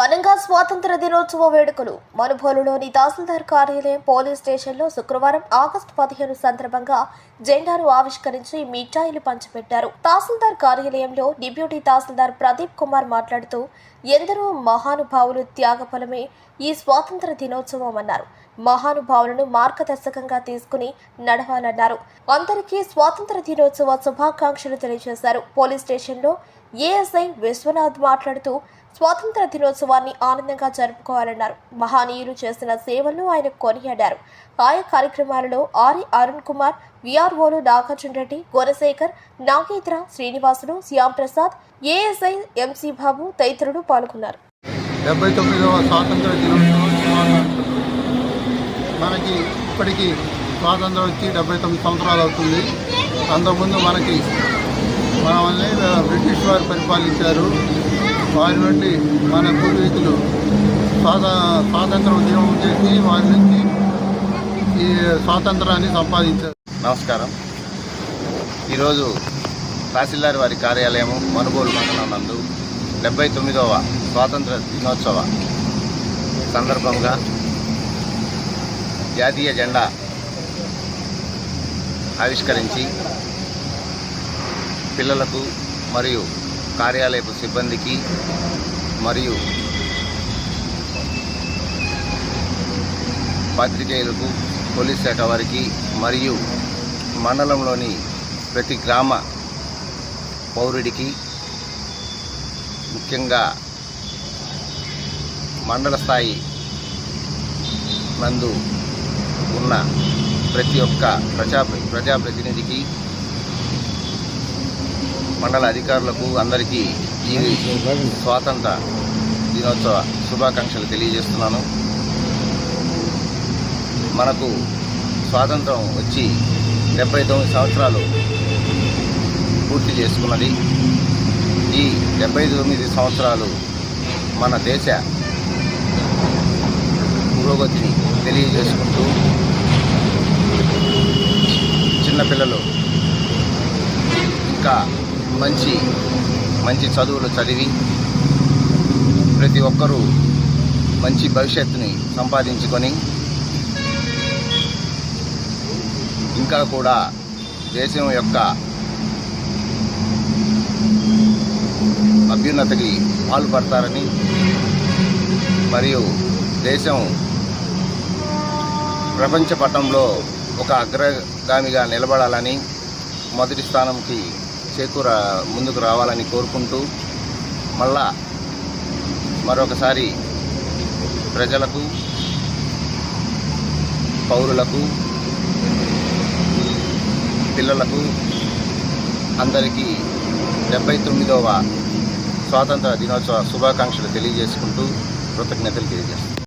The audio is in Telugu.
ఘనంగా స్వాతంత్ర దినోత్సవ వేడుకలు. మనుబోలులోని తహసీల్దార్ కార్యాలయం పోలీస్ స్టేషన్లో శుక్రవారం ఆగస్టు పదిహేను సందర్భంగా జెండాను ఆవిష్కరించి మిఠాయిలు పంచిపెట్టారు. తహసీల్దార్ కార్యాలయంలో డిప్యూటీ తహసీల్దార్ ప్రదీప్ కుమార్ మాట్లాడుతూ ఎందరో మహానుభావులు త్యాగఫలమే ఈ స్వాతంత్ర దినోత్సవం అన్నారు. మహానుభావులను మార్గదర్శకంగా తీసుకుని నడవాలన్నారు. అందరికీ స్వాతంత్ర దినోత్సవ శుభాకాంక్షలు తెలియజేశారు. పోలీస్ స్టేషన్లో ఏఎస్ఐ విశ్వనాథ్ మాట్లాడుతూ స్వాతంత్ర దినోత్సవాన్ని ఆనందంగా జరుపుకోవాలన్నారు. మహానీయులు చేసిన సేవలను ఆయన కొనియాడారు. ఆయా కార్యక్రమాలలో ఆరి అరుణ్ కుమార్ విఆర్ఓలు నాగార్జున రెడ్డి గుణశేఖర్ నాగేంద్ర శ్రీనివాసులు శ్యామ్ ప్రసాద్ ఏఎస్ఐ ఎంసీ బాబు తదితరులు పాల్గొన్నారు. డెబ్బై తొమ్మిదవ స్వాతంత్ర దినోత్సవం మనకి ఇప్పటికీ స్వాతంత్రం వచ్చి డెబ్బై తొమ్మిది సంవత్సరాలు అవుతుంది. అంతకుముందు మనకి మనల్ని బ్రిటిష్ వారు పరిపాలించారు. వారి నుండి మన పూర్వీకులు స్వాత స్వాతంత్ర ఉద్యమం చేసి వారి నుంచి ఈ స్వాతంత్రాన్ని సంపాదించారు. నమస్కారం. ఈరోజు తహసీల్దార్ వారి కార్యాలయము మనుగోలు మండలం నందు డెబ్బై తొమ్మిదవ స్వాతంత్ర దినోత్సవ సందర్భంగా జాతీయ జెండా ఆవిష్కరించి పిల్లలకు మరియు కార్యాలయపు సిబ్బందికి మరియు పాత్రికేయులకు పోలీస్ శాఖ వారికి మరియు మండలంలోని ప్రతి గ్రామ పౌరుడికి ముఖ్యంగా మండల స్థాయి నందు ఉన్న ప్రతి ఒక్క ప్రజా ప్రజాప్రతినిధికి మండల అధికారులకు అందరికీ ఈ స్వాతంత్ర దినోత్సవ శుభాకాంక్షలు తెలియజేస్తున్నాను. మనకు స్వాతంత్రం వచ్చి డెబ్బై తొమ్మిది సంవత్సరాలు పూర్తి చేసుకున్నది. ఈ డెబ్బై తొమ్మిది సంవత్సరాలు మన దేశ పురోగతిని తెలియజేసుకుంటూ చిన్నపిల్లలు మంచి మంచి చదువులు చదివి ప్రతి ఒక్కరూ మంచి భవిష్యత్తుని సంపాదించుకొని ఇంకా కూడా దేశం యొక్క అభ్యున్నతికి పాల్పడతారని మరియు దేశం ప్రపంచ పటంలో ఒక అగ్రగామిగా నిలబడాలని మొదటి స్థానంకి చేకూర ముందుకు రావాలని కోరుకుంటూ మళ్ళా మరొకసారి ప్రజలకు పౌరులకు పిల్లలకు అందరికీ డెబ్బై తొమ్మిదవ స్వాతంత్ర దినోత్సవ శుభాకాంక్షలు తెలియజేసుకుంటూ కృతజ్ఞతలు తెలియజేస్తాను